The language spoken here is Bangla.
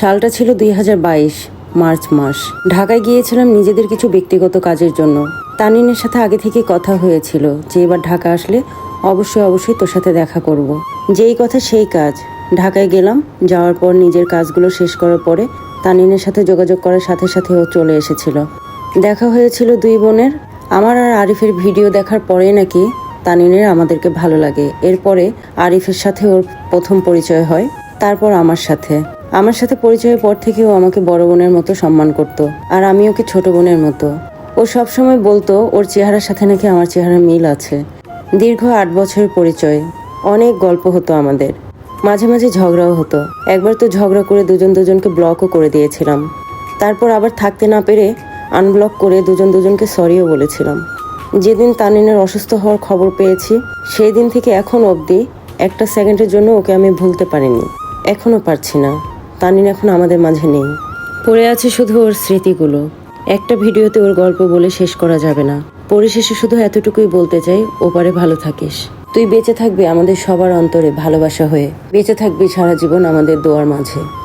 সালটা ছিল দুই হাজার বাইশ, মার্চ মাস। ঢাকায় গিয়েছিলাম নিজেদের কিছু ব্যক্তিগত কাজের জন্য। তানিনের সাথে আগে থেকে কথা হয়েছিল যে এবার ঢাকা আসলে অবশ্যই অবশ্যই তোর সাথে দেখা করব। যেই কথা সেই কাজ। ঢাকায় গেলাম, যাওয়ার পর নিজের কাজগুলো শেষ করার পরে তানিনের সাথে যোগাযোগ করার সাথে সাথে ও চলে এসেছিল। দেখা হয়েছিল দুই বোনের। আমার আর আরিফের ভিডিও দেখার পরেই নাকি তানিনের আমাদেরকে ভালো লাগে। এরপরে আরিফের সাথে ওর প্রথম পরিচয় হয়, তারপর আমার সাথে। আমার সাথে পরিচয়ের পর থেকে ও আমাকে বড় বোনের মতো সম্মান করত, আর আমি ওকে ছোট বোনের মতো। ও সবসময় বলতো, ওর চেহারার সাথে নাকি আমার চেহারা মিল আছে। দীর্ঘ আট বছরের পরিচয়, অনেক গল্প হতো আমাদের। মাঝে মাঝে ঝগড়াও হতো। একবার তো ঝগড়া করে দুজন দুজনকে ব্লকও করে দিয়েছিলাম। তারপর আবার থাকতে না পেরে আনব্লক করে দুজন দুজনকে সরিও বলেছিলাম। যেদিন তানিনের অসুস্থ হওয়ার খবর পেয়েছি সেই দিন থেকে এখন অবধি একটা সেকেন্ডের জন্য ওকে আমি ভুলতে পারিনি। এখনও পারছি না। তানিন এখন আমাদের মাঝে নেই। পড়ে আছে শুধু ওর স্মৃতিগুলো। একটা ভিডিওতে ওর গল্প বলে শেষ করা যাবে না। পরিশেষে শুধু এতটুকুই বলতে চাই, ওপারে ভালো থাকিস। তুই বেঁচে থাকবি আমাদের সবার অন্তরে ভালোবাসা হয়ে। বেঁচে থাকবি সারা জীবন আমাদের দোয়ার মাঝে।